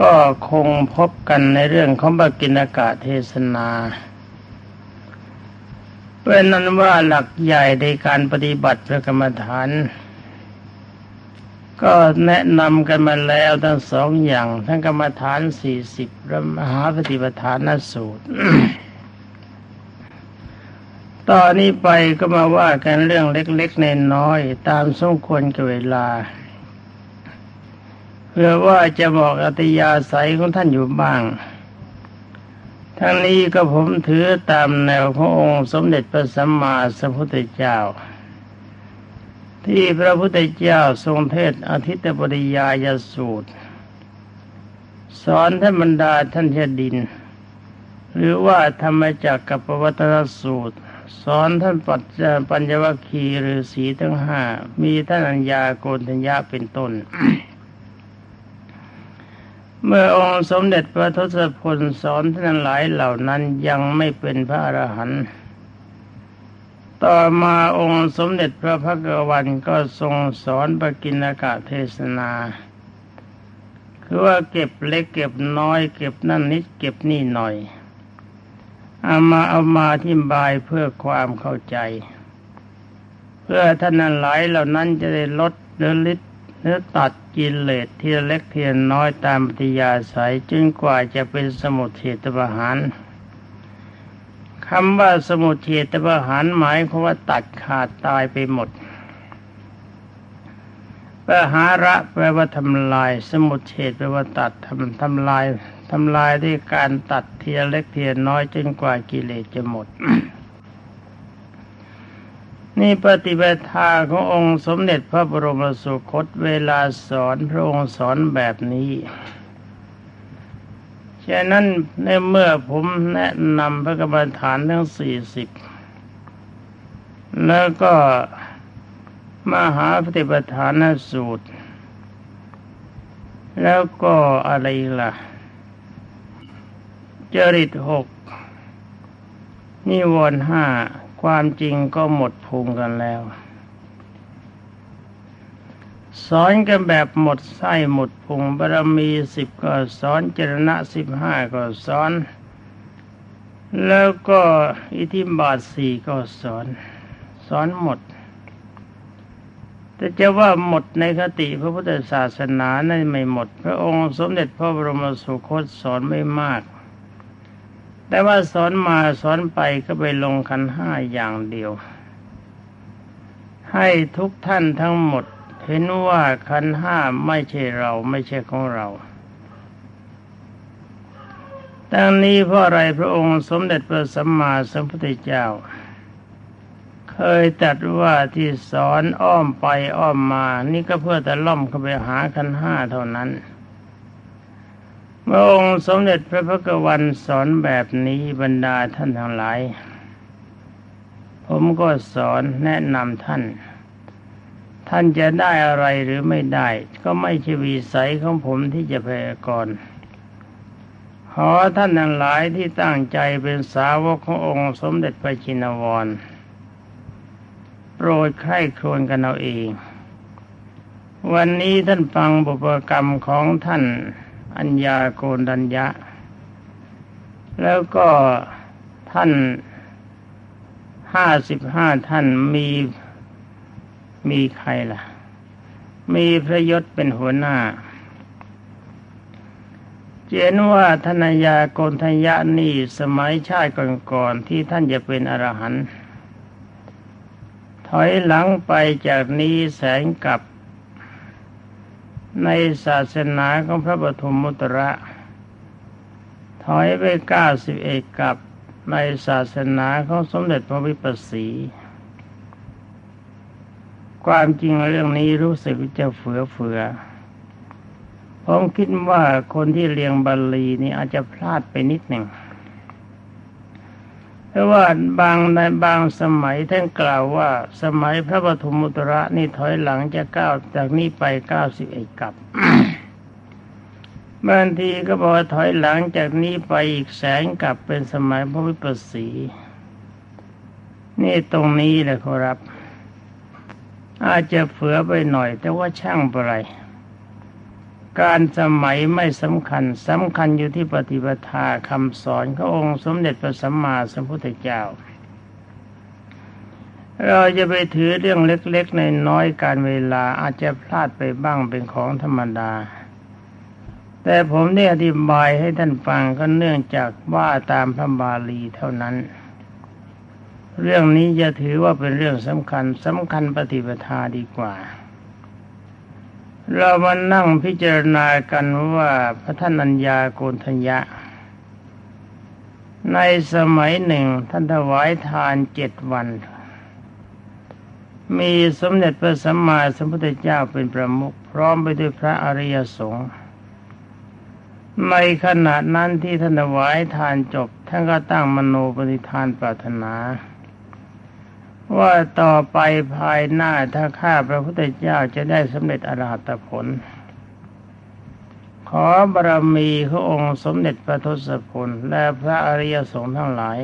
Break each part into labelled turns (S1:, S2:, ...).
S1: ก็คงพบกันในเรื่องของบกินากาศเทศนาเป็นนั้นว่าหลักใหญ่ในการปฏิบัติพระกรรมฐาน ก็แนะนำกันมาแล้วทั้งสองอย่าง ทั้งกรรมฐานสี่สิบและมหาปฏิปทานนสูตร ตอนนี้ไปก็มาว่ากันเรื่องเล็กๆในน้อยตามสมควรกับเวลา เพื่อว่าจะบอกอัตยาศัยของท่านอยู่บ้าง ทั้งนี้ก็ผมถือตามแนวขององค์สมเด็จพระสัมมาสัมพุทธเจ้า ที่พระพุทธเจ้าทรงเทศอาทิตปริยายสูตร สอนท่านบรรดาท่านเทดิน หรือว่าธรรมจักกับปวัตนสูตร สอนท่านปัจจปัญญวคีหรือสีทั้งห้ามีท่านอัญญาโกณทัญญาเป็นต้น เมื่อองค์สมเด็จพระทศพลสอนท่านหลายเหล่านั้นยังไม่เป็นพระอรหันต์ต่อมาองค์สมเด็จพระพักวันก็ทรงสอนปกินากะเทศนา คือว่าเก็บเล็กเก็บน้อย เก็บนั่นนิดเก็บนี่หน่อยเอามาเอามาที่บายเพื่อความเข้าใจ เพื่อท่านนั้นหลายเหล่านั้นจะได้ลดหรือลิดหรือตัด กิเลสทีละเล็กเทีละน้อยตามปฏิยาสายจนกว่าจะเป็นสมุทเฉตประหารคำว่าสมุทเฉตประหารหมายความว่าตัดขาดตายไปหมดประหาระแปลว่าทำลาย สมุทเฉตแปลว่าตัดทำทำลายทำลายด้วยการตัดเทีละเล็กเทีละน้อยจนกว่ากิเลสจะหมด นี่ปฏิบัติทาขององค์สมเด็จพระบรมสุคตเวลาสอนพระองค์สอนแบบนี้ฉะนั้นในเมื่อผมแนะนำพระกรรมฐานทั้งสี่สิบแล้วก็มหาปฏิปทานสูตร แล้วก็อะไรล่ะ จริตหกนิวรณ์ห้า ความจริงก็หมดพุงกันแล้ว สอนกันแบบหมดไส้หมดพุงบารมีสิบก็สอนจรณะสิบห้าก็สอน แล้วก็อิทธิบาทสี่ก็สอน สอนหมด แต่จะว่าหมดในคติพระพุทธศาสนานั้นไม่หมด พระองค์สมเด็จพระบรมสุคตสอนไม่มาก แต่ว่าสอนมาสอนไปก็ไปลงขันห้าอย่างเดียว ให้ทุกท่านทั้งหมด เห็นว่าขันห้าไม่ใช่เราไม่ใช่ของเราดังนี้เพราะอะไรพระองค์สมเด็จพระสัมมาสัมพุทธเจ้า เคยตรัสว่าที่สอนอ้อมไปอ้อมมา นี่ก็เพื่อแต่ล่อมเข้าไปหาขันห้าเท่านั้น เมื่อองค์สมเด็จพระพุทธวันสอนแบบนี้บรรดาท่านทั้งหลาย ผมก็สอนแนะนำท่าน ท่านจะได้อะไรหรือไม่ได้ ก็ไม่ใช่วิสัยของผมที่จะพยากรณ์ขอท่านทั้งหลายที่ตั้งใจเป็นสาวกขององค์สมเด็จพระชินวรโปรดใคร่ครวญกันเอาเอง วันนี้ท่านฟังบุพกรรมของท่าน อัญญาโกนัญญะ แล้วก็ท่านห้าสิบห้าท่านมีมีใครล่ะ มีพระยศเป็นหัวหน้าเจนว่าธนยาโกนทยะนี่สมัยชาติก่อนๆที่ท่านจะเป็นอรหันต์ถอยหลังไปจากนี้แสงกับ ในศาสนาของพระปฐมมุตระ ถอยไปเก้าสิบเอกกับในศาสนาของสมเด็จพระวิปัสสี ความจริงเรื่องนี้รู้สึกจะเฟือเฟือผมคิดว่าคนที่เรียงบาลีนี่อาจจะพลาดไปนิดหนึ่ง เพราะว่าบางในบางสมัยท่านกล่าวว่า สมัยพระปฐมมุตระนี่ถอยหลังจะก้าวจากนี้ไปเก้าสิบเอ็ดกับ บางทีก็บอกว่าถอยหลังจากนี้ไปอีกแสนกับเป็นสมัยพระวิปัสสี นี่ตรงนี้แหละครับ อาจจะเฟือไปหน่อย แต่ว่าช่างไปไร การสมัยไม่สำคัญสำคัญอยู่ที่ปฏิปทาคำสอนขององค์สมเด็จพระสัมมาสัมพุทธเจ้า เราจะไปถือเรื่องเล็กๆในน้อยการเวลาอาจจะพลาดไปบ้างเป็นของธรรมดา แต่ผมได้อธิบายให้ท่านฟังก็เนื่องจากว่าตามพระบาลีเท่านั้น เรื่องนี้จะถือว่าเป็นเรื่องสำคัญสำคัญปฏิปทาดีกว่า เรามานั่งพิจารณากันว่าพระท่านัญญาโกณทัญญะ ในสมัยหนึ่งท่านถวายทานเจ็ดวัน มีสมเด็จพระสัมมาสัมพุทธเจ้าเป็นประมุขพร้อมไปด้วยพระอริยสงฆ์ในขณะนั้นที่ท่านถวายทานจบ ท่านก็ตั้งมโนปฏิทานปรารถนา ว่าต่อไปภายหน้าถ้าข้าพระพุทธเจ้าจะได้สำเร็จอรหัตผล ขอบารมีขององค์สมเด็จพระทศพลและพระอริยสงฆ์ทั้งหลาย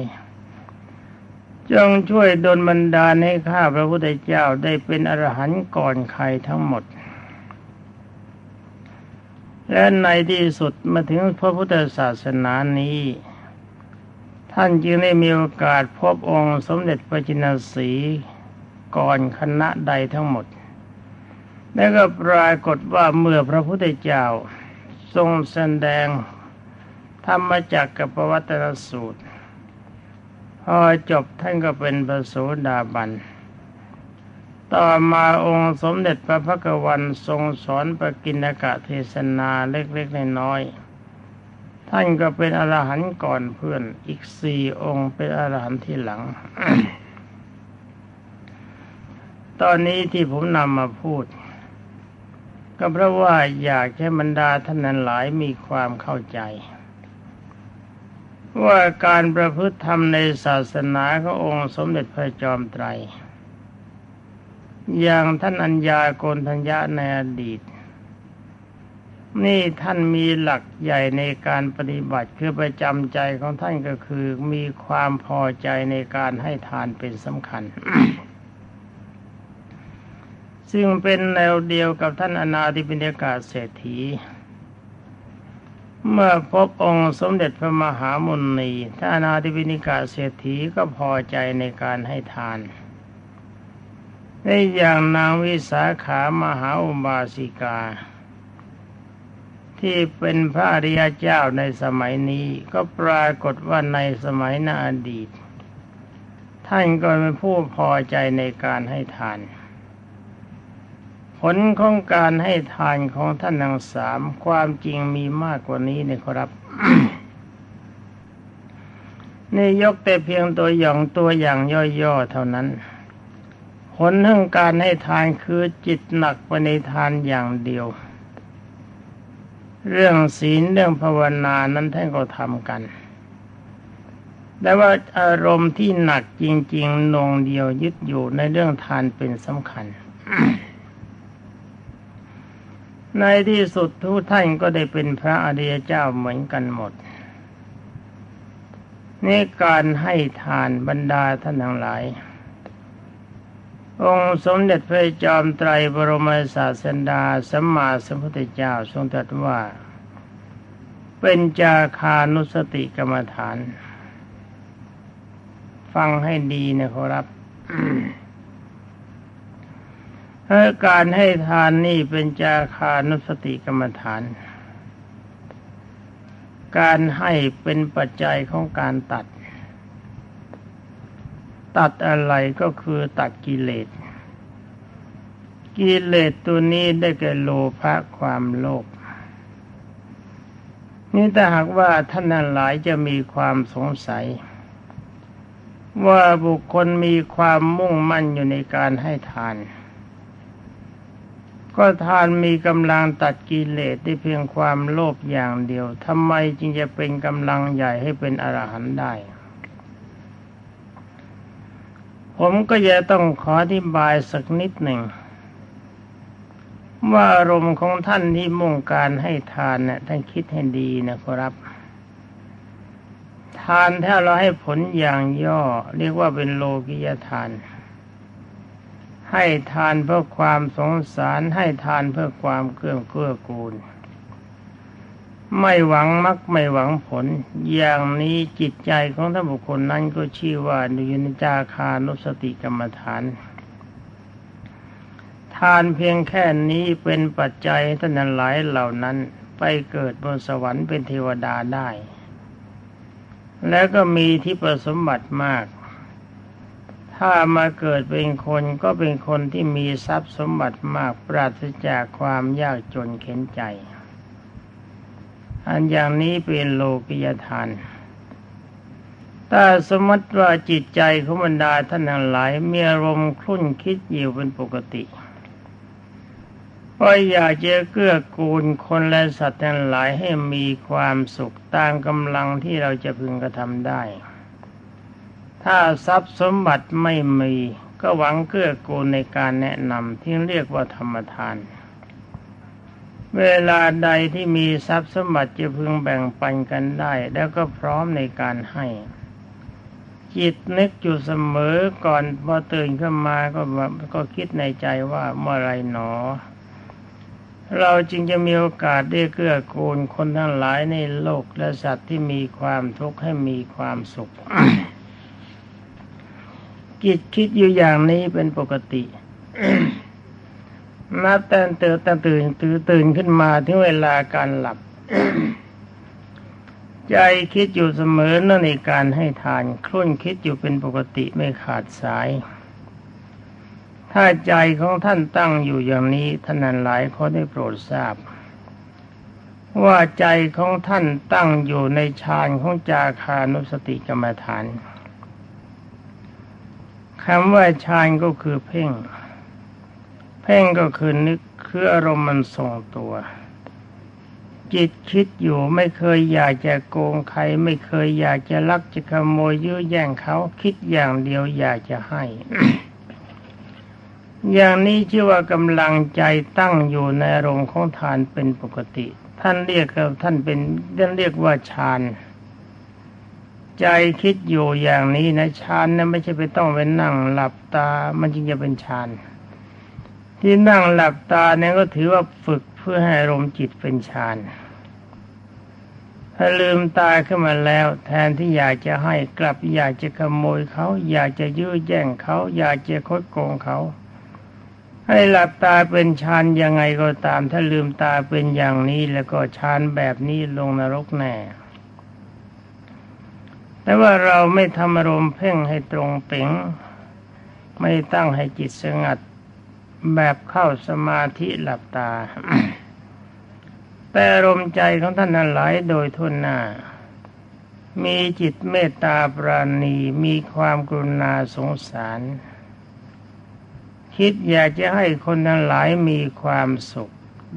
S1: จงช่วยดลบันดาลให้ข้าพระพุทธเจ้าได้เป็นอรหันต์ก่อนใครทั้งหมด และในที่สุดมาถึงพระพุทธศาสนานี้ ท่านจึงได้มีโอกาสพบองค์สมเด็จพระจินสีก่อนคณะใดทั้งหมด แล้วก็ปรากฏว่าเมื่อพระพุทธเจ้าทรงแสดงธรรมจักกับปวัตนสูตร พอจบท่านก็เป็นพระโสดาบัน ต่อมาองค์สมเด็จพระพักวันทรงสอนปกินกะเทศนาเล็กๆน้อยๆ ท่านก็เป็นอรหันต์ก่อนเพื่อนอีกสี่องค์เป็นอรหันต์ที่หลัง ตอนนี้ที่ผมนำมาพูด ก็เพราะว่าอยากให้บรรดาท่านนั้นหลายมีความเข้าใจ ว่าการประพฤติธรรมในศาสนาขององค์สมเด็จพระจอมไตร อย่างท่านอัญญาโกนทัญญาในอดีต นี่ท่านมีหลักใหญ่ในการปฏิบัติคือประจำใจของท่านก็คือ มีความพอใจในการให้ทานเป็นสำคัญ ซึ่งเป็นแนวเดียวกับท่านอนาธิปิฎกาเศรษฐี เมื่อพบองค์สมเด็จพระมหามุนีท่านอนาธิปิฎกาเศรษฐีก็พอใจในการให้ทานในอย่างนางวิสาขามหาอุบาสิกา ที่เป็นพระอริยเจ้าในสมัยนี้ก็ปรากฏว่าในสมัยนาอดีต ท่านก็เป็นผู้พอใจในการให้ทาน ผลของการให้ทานของท่านทั้งสามความจริงมีมากกว่านี้นะครับนี่ยกแต่เพียงตัวอย่างตัวอย่างย่อๆเท่านั้น ผลของการให้ทานคือจิตหนักไปในทานอย่างเดียว เรื่องศีลเรื่องภาวนานั้นท่านก็ทำกัน แต่ว่าอารมณ์ที่หนักจริงๆนงเดียวยึดอยู่ในเรื่องทานเป็นสำคัญ ในที่สุดทุกท่านก็ได้เป็นพระอริยเจ้าเหมือนกันหมดนี่การให้ทานบรรดาท่านทั้งหลาย องค์สมเด็จพระจอมไตรบรมศาสดาสัมมาสัมพุทธเจ้าทรงตรัสว่า เป็นจาคานุสติกรรมฐาน ฟังให้ดีนะครับเพราะการให้ทานนี่เป็นจาคานุสติกรรมฐาน การให้เป็นปัจจัยของการตัด ตัดอะไรก็คือตัดกิเลส กิเลสตัวนี้ได้แก่โลภะความโลภนี่ถ้าหากว่าท่านนั้นหลายจะมีความสงสัย ว่าบุคคลมีความมุ่งมั่นอยู่ในการให้ทาน ก็ทานมีกำลังตัดกิเลสได้เพียงความโลภอย่างเดียวทำไมจึงจะเป็นกำลังใหญ่ให้เป็นอรหันต์ได้ ผมก็จะต้องขออธิบายสักนิดหนึ่ง ว่าอารมณ์ของท่านที่มุ่งการให้ทานเนะ่ยท่านคิดให้ดีนะครับ ทานถ้าเราให้ผลอย่างย่อ เรียกว่าเป็นโลกิยทาน ให้ทานเพื่อความสงสารให้ทานเพื่อความเกื้อเกื้อกูล ไม่หวังมักไม่หวังผล อย่างนี้จิตใจของท่านบุคคลนั้นก็ชื่อว่านุยนิจาคานุสติกรรมฐาน ทานเพียงแค่นี้เป็นปัจจัยท่านหลายเหล่านั้นไปเกิดบนสวรรค์เป็นเทวดาได้ แล้วก็มีที่ประสมบัติมาก ถ้ามาเกิดเป็นคนก็เป็นคนที่มีทรัพย์สมบัติมากปราศจากความยากจนเข็นใจ อันอย่างนี้เป็นโลกิยทาน ถ้าสมมติว่าจิตใจของบรรดาท่านทั้งหลายมีอารมณ์คลุ่นคิดอยู่เป็นปกติว่าอยากจะเกื้อกูลคนและสัตว์ทั้งหลายให้มีความสุขตามกำลังที่เราจะพึงกระทำได้ ถ้าทรัพย์สมบัติไม่มี ก็หวังเกื้อกูลในการแนะนำที่เรียกว่าธรรมทาน เวลาใดที่มีทรัพย์สมบัติจะพึงแบ่งปันกันได้ แล้วก็พร้อมในการให้ จิตนึกอยู่เสมอก่อนพอตื่นขึ้นมาก็ก็คิดในใจว่าเมื่อไรหนอ เราจึงจะมีโอกาสได้เกื้อกูลคนทั้งหลายในโลกและสัตว์ที่มีความทุกข์ให้มีความสุขจิตคิดอยู่อย่างนี้เป็นปกติ นับแต่ตื่นตื่นตื่นตื่นขึ้นมาถึงเวลาการหลับ ใจคิดอยู่เสมอนั่นในการให้ทานครุ่นคิดอยู่เป็นปกติไม่ขาดสาย ถ้าใจของท่านตั้งอยู่อย่างนี้ท่านนั้นหลายเขาได้โปรดทราบ ว่าใจของท่านตั้งอยู่ในฌานของจาคานุสติกรรมฐานคำว่าฌานก็คือเพ่ง พ่งก็คือนึกคืออารมณ์มันทรงตัว จิตคิดอยู่ไม่เคยอยากจะโกงใคร ไม่เคยอยากจะลักจะขโมยยื้อแย่งเขาคิดอย่างเดียวอยากจะให้ อย่างนี้ชื่อว่ากำลังใจตั้งอยู่ในอารมณ์ของทานเป็นปกติ ท่านเรียกท่านเป็นท่านเรียกว่าฌานใจคิดอยู่อย่างนี้นะฌานนะไม่ใช่ไปต้องไปนั่งหลับตา มันจึงจะเป็นฌาน ที่นั่งหลับตาเนี่ยก็ถือว่าฝึกเพื่อให้อารมณ์จิตเป็นฌานถ้าลืมตาขึ้นมาแล้ว แทนที่อยากจะให้กลับอยากจะขโมยเขา อยากจะยื้อแย่งเขา อยากจะคดโกงเขา ให้หลับตาเป็นฌานยังไงก็ตาม ถ้าลืมตาเป็นอย่างนี้แล้วก็ฌานแบบนี้ลงนรกแน่แต่ว่าเราไม่ทำอารมณ์เพ่งให้ตรงเป๋งไม่ตั้งให้จิตสงัด แบบเข้าสมาธิหลับตา แต่ลมใจของท่านนั้นไหลโดยทุนหน้า มีจิตเมตตาปราณีมีความกรุณาสงสาร คิดอยากจะให้คนทั้งหลายมีความสุข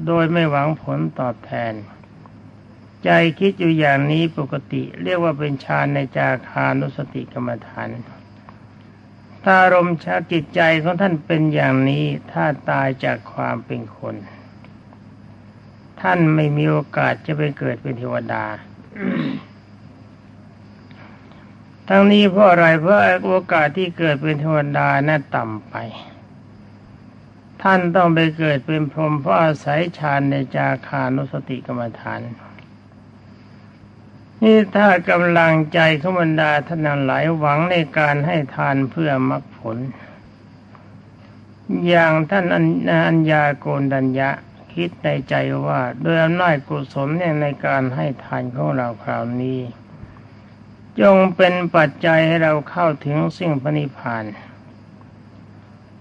S1: โดยไม่หวังผลตอบแทน ใจคิดอยู่อย่างนี้ปกติ เรียกว่าเป็นฌานในจาคานุสติกรรมฐาน ถ้าอารมณ์ชาจิตใจของท่านเป็นอย่างนี้ถ้าตายจากความเป็นคน ท่านไม่มีโอกาสจะไปเกิดเป็นเทวดา ทั้งนี้เพราะอะไรเพราะโอกาสที่เกิดเป็นเทวดาน่ะต่ำไป ท่านต้องไปเกิดเป็นพรหมเพราะอาศัยฌานในจาคานุสติกรรมฐาน นี่ถ้ากำลังใจขบรรดาท่านหลายหวังในการให้ทานเพื่อมรรคผล อย่างท่านอัญญาโกนดัญญะคิดในใจว่าโดยอำนาจกุศลเนี่ยในการให้ทานของเราคราวนี้ จงเป็นปัจจัยให้เราเข้าถึงสิ่งพนิพพาน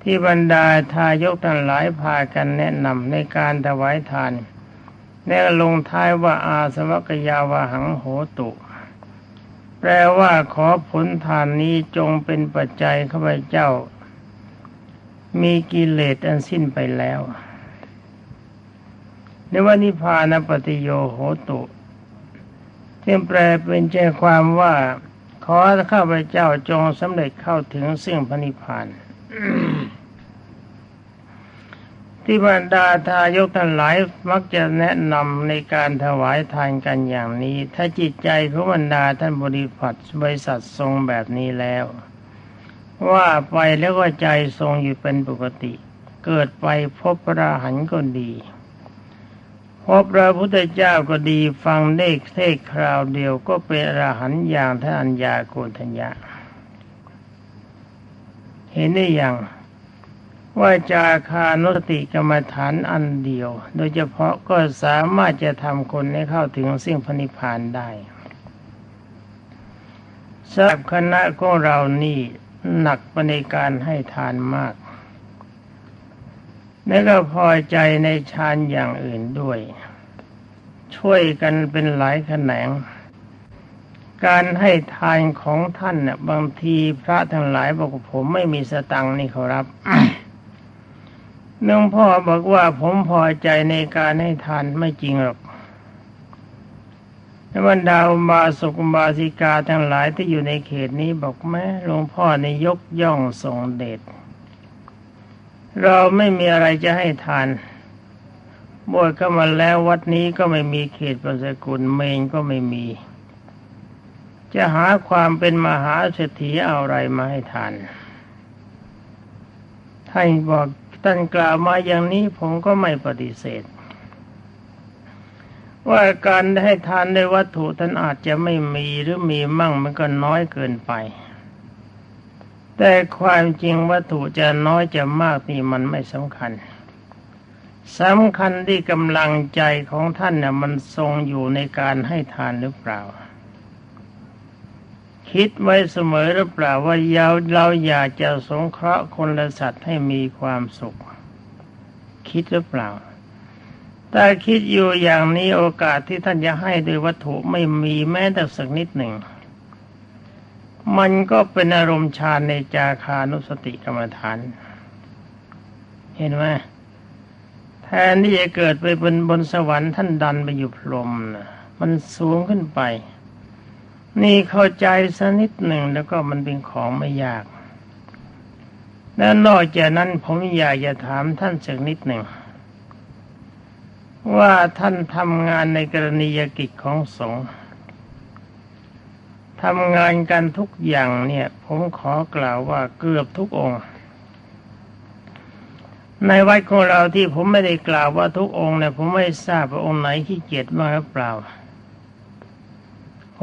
S1: ที่บรรดาทายกทั้งหลายพากันแนะนำในการถวายทาน แล้วลงท้ายว่าอาสวัคยาวาหังโหตุ แปลว่าขอผลทานนี้จงเป็นปัจจัยข้าพเจ้า มีกิเลสอันสิ้นไปแล้วในว่านิพานปฏิโยโหตุที่แปลเป็นใจความว่าขอข้าพเจ้าจงสำเร็จเข้าถึงซึ่งพระนิพพาน ที่บรรดาทายกทั้งหลายมักจะแนะนำในการถวายทานกันอย่างนี้ ถ้าจิตใจของบรรดาท่านบริพัตบริษัททรงแบบนี้แล้ว ว่าไปแล้วก็ใจทรงอยู่เป็นปกติ เกิดไปพบพระหันก็ดีพบพระพุทธเจ้าก็ดีฟังได้เทศคราวเดียวก็เป็นอรหันอย่างท่านอัญญาโกณทัญญาเห็นได้อย่าง ว่าจาคานุสติกรรมฐานอันเดียว โดยเฉพาะก็สามารถจะทำคนให้เข้าถึงสิ่งพนิพานได้สำหรับคณะของเรานี่หนักไปในการให้ทานมาก และก็พอใจในฌานอย่างอื่นด้วย ช่วยกันเป็นหลายแขนง การให้ทานของท่านเนี่ยบางทีพระทั้งหลายบอกผมไม่มีสตังค์นี่เขารับ น้องพ่อบอกว่าผมพอใจในการให้ทานไม่จริงหรอกบรรดาบาสุกบาสิกาทั้งหลายที่อยู่ในเขตนี้บอกแม่หลวงพ่อในยกย่องทรงเดชเราไม่มีอะไรจะให้ทานบวชก็มาแล้ววัดนี้ก็ไม่มีเขตประสกุลเมงก็ไม่มี จะหาความเป็นมหาเศรษฐีเอาอะไรมาให้ทานท่านบอก ท่านกล่าวมาอย่างนี้ผมก็ไม่ปฏิเสธ ว่าการให้ทานในวัตถุท่านอาจจะไม่มีหรือมีมั่งมันก็น้อยเกินไป แต่ความจริงวัตถุจะน้อยจะมากนี่มันไม่สำคัญสำคัญที่กำลังใจของท่านน่ะมันทรงอยู่ในการให้ทานหรือเปล่า คิดไว้เสมอหรือเปล่าว่าเราเราอยากจะสงเคราะห์คนและสัตว์ให้มีความสุข คิดหรือเปล่า ถ้าคิดอยู่อย่างนี้โอกาสที่ท่านจะให้โดยวัตถุไม่มีแม้แต่สักนิดหนึ่ง มันก็เป็นอารมณ์ฌานในจาคานุสติกรรมฐาน เห็นไหมแทนที่จะเกิดไปบนบนสวรรค์ท่านดันไปอยู่พรหมนะมันสูงขึ้นไป นี่เข้าใจสักนิดหนึ่งแล้วก็มันเป็นของไม่ยาก และนอกจากนั้นผมอยากจะถามท่านสักนิดหนึ่ง ว่าท่านทำงานในกรณียกิจของสงฆ์ทำงานกันทุกอย่างเนี่ย ผมขอกล่าวว่าเกือบทุกองค์ ในวัดของเราที่ผมไม่ได้กล่าวว่าทุกองค์เนี่ยผมไม่ทราบว่าองค์ไหนขี้เกียจมากหรือเปล่า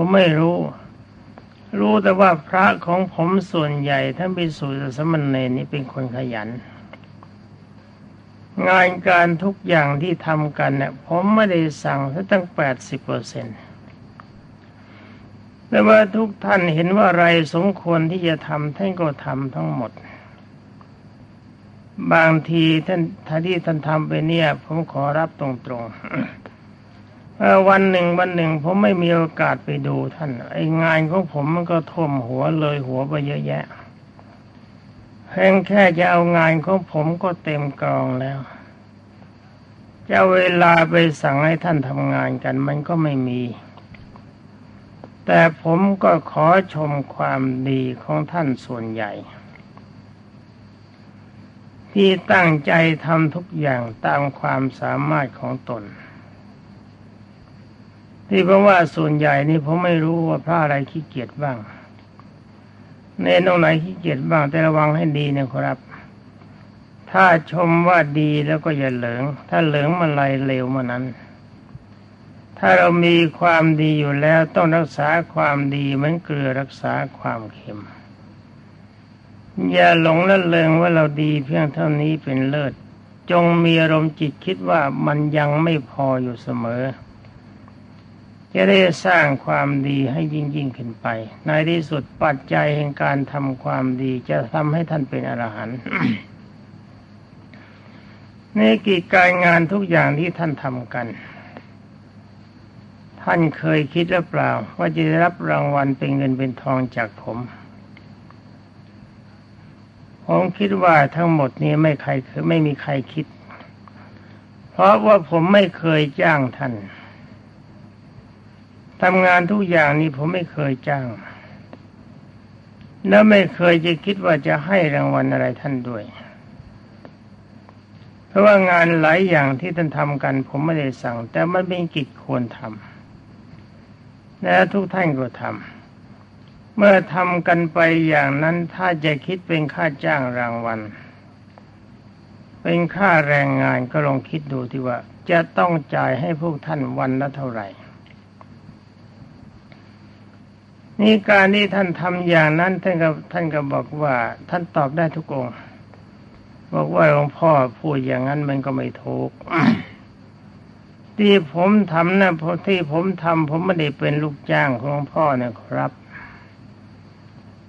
S1: ผมไม่รู้ รู้แต่ว่าพระของผมส่วนใหญ่ท่านพิสุทธิ์สมณเณรนี่เป็นคนขยัน งานการทุกอย่างที่ทำกันเนี่ยผมไม่ได้สั่งตั้งแปดสิบเปอร์เซ็นต์แต่ว่าทุกท่านเห็นว่าอะไรสมควรที่จะทำท่านก็ทำทั้งหมด บางทีท่านท่าที่ท่านทำไปเนี่ย ผมขอรับตรงๆ วันหนึ่งวันหนึ่งผมไม่มีโอกาสไปดูท่านไองานของผมมันก็ท่วมหัวเลยหัวไปเยอะแยะเพียงแค่จะเอางานของผมก็เต็มกองแล้วจะเวลาไปสั่งให้ท่านทำงานกันมันก็ไม่มี แต่ผมก็ขอชมความดีของท่านส่วนใหญ่ ที่ตั้งใจทำทุกอย่างตามความสามารถของตน ที่เพราะว่าส่วนใหญ่นี่ผมไม่รู้ว่าพระอะไรขี้เกียจบ้าง เนนตรงไหนขี้เกียจบ้าง แต่ระวังให้ดีนะครับ ถ้าชมว่าดีแล้วก็อย่าเหลิงถ้าเหลิงมาลายเลวมานั้น ถ้าเรามีความดีอยู่แล้วต้องรักษาความดีเหมือนเกลือรักษาความเค็ม อย่าหลงละเลงว่าเราดีเพียงเท่านี้เป็นเลิศ จงมีอารมณ์จิตคิดว่ามันยังไม่พออยู่เสมอ จะได้สร้างความดีให้ยิ่งยิ่งขึ้นไป ในที่สุดปัจจัยแห่งการทำความดีจะทำให้ท่านเป็นอรหันต์ในกิจการงานทุกอย่างที่ท่านทำกัน ท่านเคยคิดหรือเปล่า ว่าจะได้รับรางวัลเป็นเงินเป็นทองจากผมผมคิดว่าทั้งหมดนี้ไม่ใครคือไม่มีใครคิด เพราะว่าผมไม่เคยจ้างท่าน ทำงานทุกอย่างนี้ผมไม่เคยจ้าง และไม่เคยจะคิดว่าจะให้รางวัลอะไรท่านด้วย เพราะว่างานหลายอย่างที่ท่านทำกัน ผมไม่ได้สั่ง แต่มันเป็นกิจควรทำและทุกท่านก็ทำเมื่อทำกันไปอย่างนั้นถ้าจะคิดเป็นค่าจ้างรางวัล เป็นค่าแรงงานก็ลองคิดดูที่ว่าจะต้องจ่ายให้พวกท่านวันละเท่าไหร่ นี่การที่ท่านทำอย่างนั้นท่านก็ท่านก็บอกว่า ท่านตอบได้ทุกองบอกว่าหลวงพ่อพูดอย่างนั้นมันก็ไม่ถูกที่ผมทำนะเพราะที่ผมทำผมไม่ได้เป็นลูกจ้างของหลวงพ่อนะครับ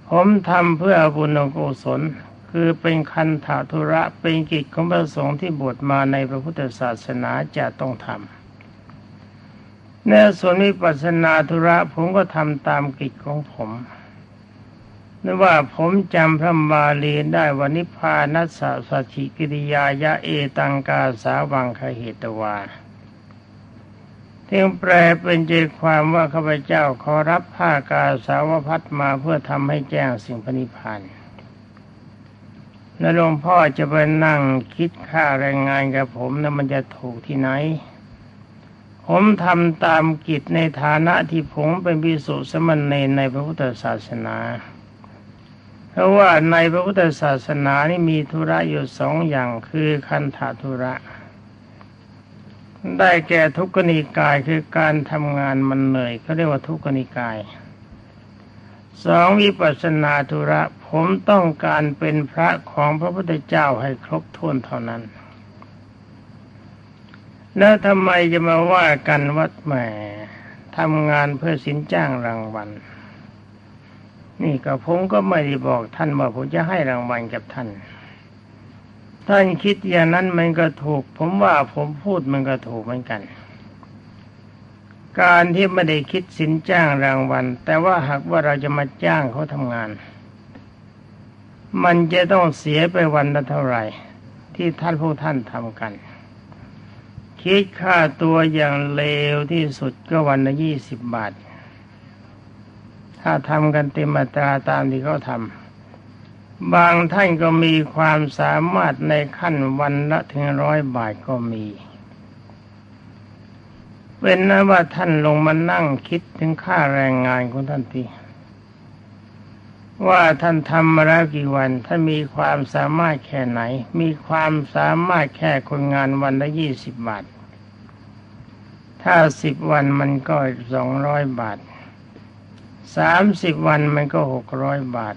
S1: ผมทำเพื่อบุญกุศลคือเป็นคันถาธุระเป็นกิจของพระสงฆ์ที่บวชมาในพระพุทธศาสนาจะต้องทำ ในส่วนวิปัสนาธุระผมก็ทำตามกิจของผมนึกว่าผมจำพระบาลีได้วานิพานัสสะสัชิกิริยายะเอตังกาสาวังคเหตวาที่แปลเป็นใจความว่าข้าพเจ้าขอรับผ้ากาสาวพัดมาเพื่อทำให้แจ้งสิ่งพนิพพานแล้วหลวงพ่อจะไปนั่งคิดค่าแรงงานกับผมนะมันจะถูกที่ไหน ผมทำตามกิจในฐานะที่ผมเป็นบิสุสมณเณรในพระพุทธศาสนา เพราะว่าในพระพุทธศาสนานี่มีธุระอยู่สองอย่างคือคันธาธุระ ได้แก่ทุกขนิกายคือการทำงานมันเหนื่อยเขาเรียกว่าทุกขนิกายสองวิปัสสนาธุระผมต้องการเป็นพระของพระพุทธเจ้าให้ครบถ้วนเท่านั้น แล้วทำไมจะมาว่ากันวัดแหมทำงานเพื่อสินจ้างรางวัล นี่ก็ผมก็ไม่ได้บอกท่านว่าผมจะให้รางวัลกับท่าน ท่านคิดอย่างนั้นมันก็ถูก ผมว่าผมพูดมันก็ถูกเหมือนกัน การที่ไม่ได้คิดสินจ้างรางวัล แต่ว่าหากว่าเราจะมาจ้างเขาทำงาน มันจะต้องเสียไปวันละเท่าไหร่ ที่ท่านพวกท่านทำกัน คิดค่าตัวอย่างเลวที่สุดก็วันละยี่สิบบาท ถ้าทำกันเต็มอัตราตามที่เขาทำบางท่านก็มีความสามารถในขั้นวันละถึงร้อยบาทก็มีเป็นนะว่าท่านลงมานั่งคิดถึงค่าแรงงานของท่านที ว่าท่านทำมาแล้วกี่วัน ท่านมีความสามารถแค่ไหน มีความสามารถแค่คนงานวันละยี่สิบบาท ถ้าสิบวันมันก็สองร้อยบาท สามสิบวันมันก็หกร้อยบาท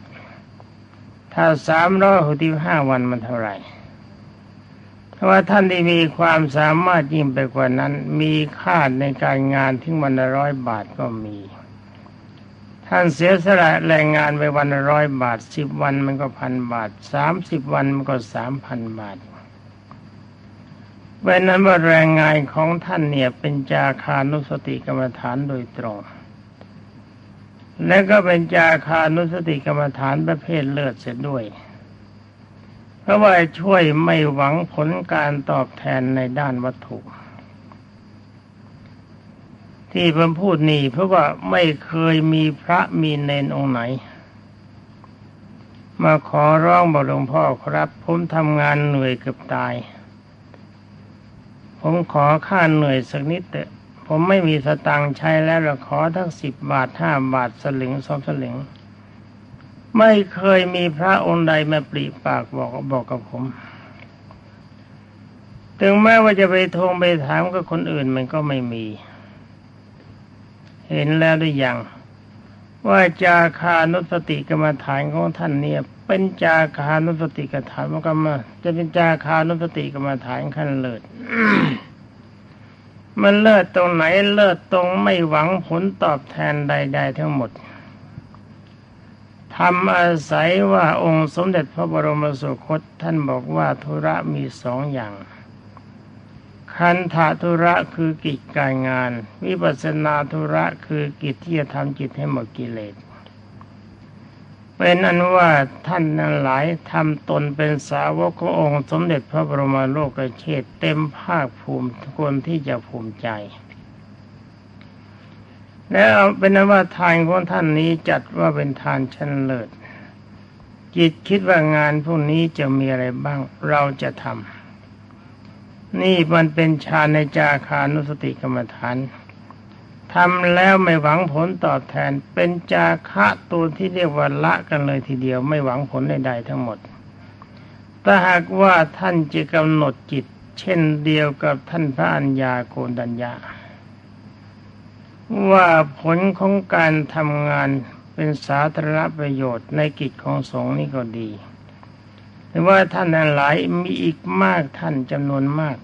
S1: ถ้าสามร้อยหกสิบห้าวันมันเท่าไหร่ว่าท่านที่มีความสามารถยิ่งไปกว่านั้น มีค่าในการงานถึงวันละร้อยบาทก็มี ท่านเสียสละแรงงานไปวันร้อยบาทสิบวันมันก็พันบาทสามสิบวันมันก็สามพันบาทเป็นนั้นว่าแรงงานของท่านเนี่ยเป็นจาคานุสติกรรมฐานโดยตรง และก็เป็นจาคานุสติกรรมฐานประเภทเลิศเสียด้วย เพราะว่าช่วยไม่หวังผลการตอบแทนในด้านวัตถุ ที่ผมพูดนี่เพราะว่าไม่เคยมีพระมีเนนองค์ไหน มาขอร้องบอกหลวงพ่อครับ ผมทำงานเหนื่อยเกือบตาย ผมขอค่าเหนื่อยสักนิดเถอะผมไม่มีสตังค์ใช้แล้วเราขอทั้งสิบบาทห้าบาทสลึงสองสลึง ไม่เคยมีพระองค์ใดมาปรีปากบอกบอกกับผมถึงแม้ว่าจะไปทวงไปถามกับคนอื่นมันก็ไม่มี เห็นแล้วหรือยังว่าจาคานุสติกรรมฐานของท่านเนี่ย เป็นจาคานุสติกรรมฐานมันก็มจะเป็นจาคานุสติกรรมฐานขั้นเลิศมันเลิศตรงไหนเลิศตรงไม่หวังผลตอบแทนใด ๆ ทั้งหมดทำอาศัยว่าองค์สมเด็จพระบรมสุคตท่านบอกว่าธุระมีสองอย่าง คันธาธุระคือกิจการงาน วิปัสนาธุระคือกิจที่จะทำจิตให้หมดกิเลสเป็นอันว่าท่านนั้นหลายทำตนเป็นสาวกขององค์สมเด็จพระบรมโลกเชษเต็มภาคภูมิคนที่จะภูมิใจ แล้วเป็นนว่าทานของท่านนี้จัดว่าเป็นทานชั้นเลิศจิตคิดว่างานพวกนี้จะมีอะไรบ้างเราจะทำ นี่มันเป็นฌานในจาคานุสติกรรมฐานทำแล้วไม่หวังผลตอบแทน เป็นจาคะตัวที่เรียกว่าละกันเลยทีเดียวไม่หวังผลใดๆทั้งหมด ถ้าหากว่าท่านจะกำหนดจิต เช่นเดียวกับท่านพระัญญาโกนดัญญา ว่าผลของการทำงานเป็นสาธารณประโยชน์ในกิจของสงฆ์นี่ก็ดี ว่าท่านนั้นหลายมีอีกมากท่านจำนวนมาก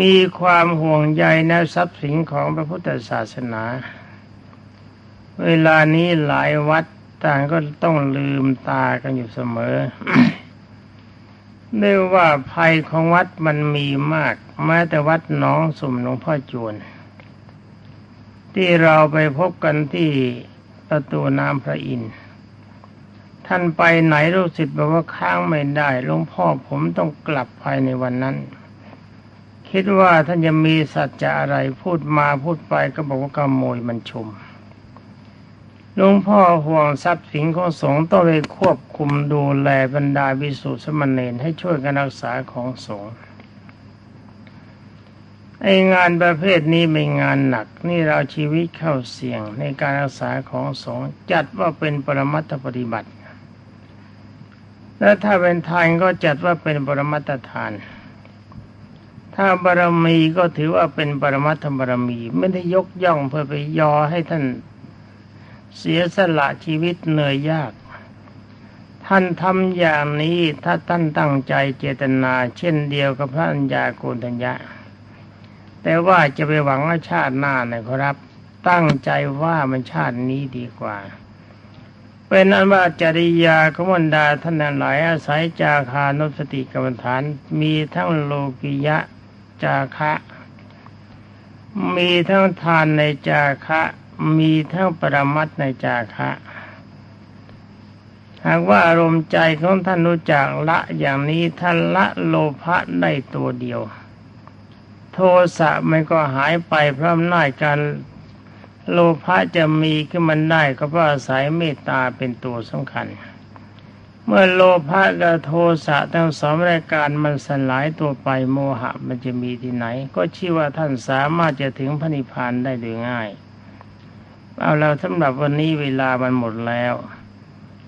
S1: มีความห่วงใยในทรัพย์สินของพระพุทธศาสนา เวลานี้หลายวัดต่างก็ต้องลืมตากันอยู่เสมอเนื่องว่าภัยของวัดมันมีมากแม้แต่วัดน้องสุ่มหลวงพ่อจวน ที่เราไปพบกันที่ประตูน้ำพระอินทร์ ท่านไปไหนรู้สิทธิ์บอกว่าค้างไม่ได้หลวงพ่อผมต้องกลับภายในวันนั้น คิดว่าท่านจะมีสัจจะอะไรพูดมาพูดไปก็บอกว่าขโมยมันชุมหลวงพ่อห่วงทรัพย์สินของสงฆ์ต้องไปควบคุมดูแลบรรดาวิสุทธิสมณเณรให้ช่วยกันรักษาของสงฆ์ไองานประเภทนี้เป็นงานหนักนี่เราชีวิตเข้าเสี่ยงในการรักษาของสงฆ์จัดว่าเป็นปรมัตถปฏิบัติ และถ้าเป็นทานก็จัดว่าเป็นปรมัตถทาน ถ้าบารมีก็ถือว่าเป็นปรมัตถบารมี ไม่ได้ยกย่องเพื่อไปยอให้ท่านเสียสละชีวิตเหนื่อยยาก ท่านทำอย่างนี้ถ้าท่านตั้งใจเจตนา เช่นเดียวกับพระัญญาโกณทัญญาแต่ว่าจะไปหวังว่าชาติหน้านะครับ ตั้งใจว่ามันชาตินี้ดีกว่า เป็นอันว่าจริยาขมันดาท่านหลายอาศัยจาคานุสติกรรมฐาน มีทั้งโลกิยะจาคะ มีทั้งทานในจาคะ มีทั้งปรมัตในจาคะหากว่าอารมณ์ใจของท่านรู้จักละอย่างนี้ท่านละโลภะได้ตัวเดียว โทสะมันก็หายไปเพราะอำนาจการ โลภะจะมีขึ้นมันได้ก็เพราะอาศัยเมตตาเป็นตัวสำคัญ เมื่อโลภะกับโทสะทั้งสองรายการมันสลายตัวไปโมหะมันจะมีที่ไหน ก็ชื่อว่าท่านสามารถจะถึงพระนิพพานได้โดยง่าย เอาแล้วสำหรับวันนี้เวลามันหมดแล้ว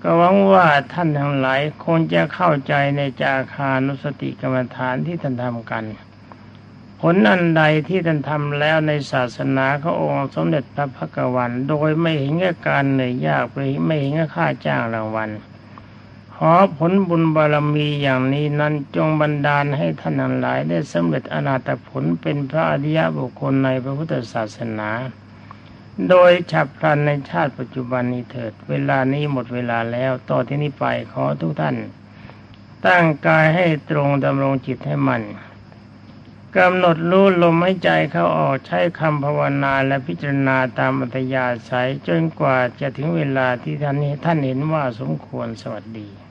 S1: ก็หวังว่าท่านทั้งหลายคงจะเข้าใจในจาคานุสติกรรมฐานที่ท่านทำกัน ผลอันใดที่ท่านทำแล้วในศาสนาขององค์สมเด็จพระพักวัน โดยไม่เห็นกับการเหนื่อยยากไปไม่เห็นกับค่าจ้างรางวัลขอผลบุญบารมีอย่างนี้นั้นจงบันดาลให้ท่านทั้งหลายได้สำเร็จอนาตผลเป็นพระอริยบุคคลในพระพุทธศาสนา โดยฉับพลันในชาติปัจจุบันนี้เถิด เวลานี้หมดเวลาแล้วต่อที่นี้ไปขอทุกท่าน ตั้งกายให้ตรงดำรงจิตให้มัน กำหนดรู้ลมหายใจเข้าออกใช้คำภาวนาและพิจารณาตามอัตยาศัยจนกว่าจะถึงเวลาที่ท่านนี้ท่านเห็นว่าสมควรสวัสดี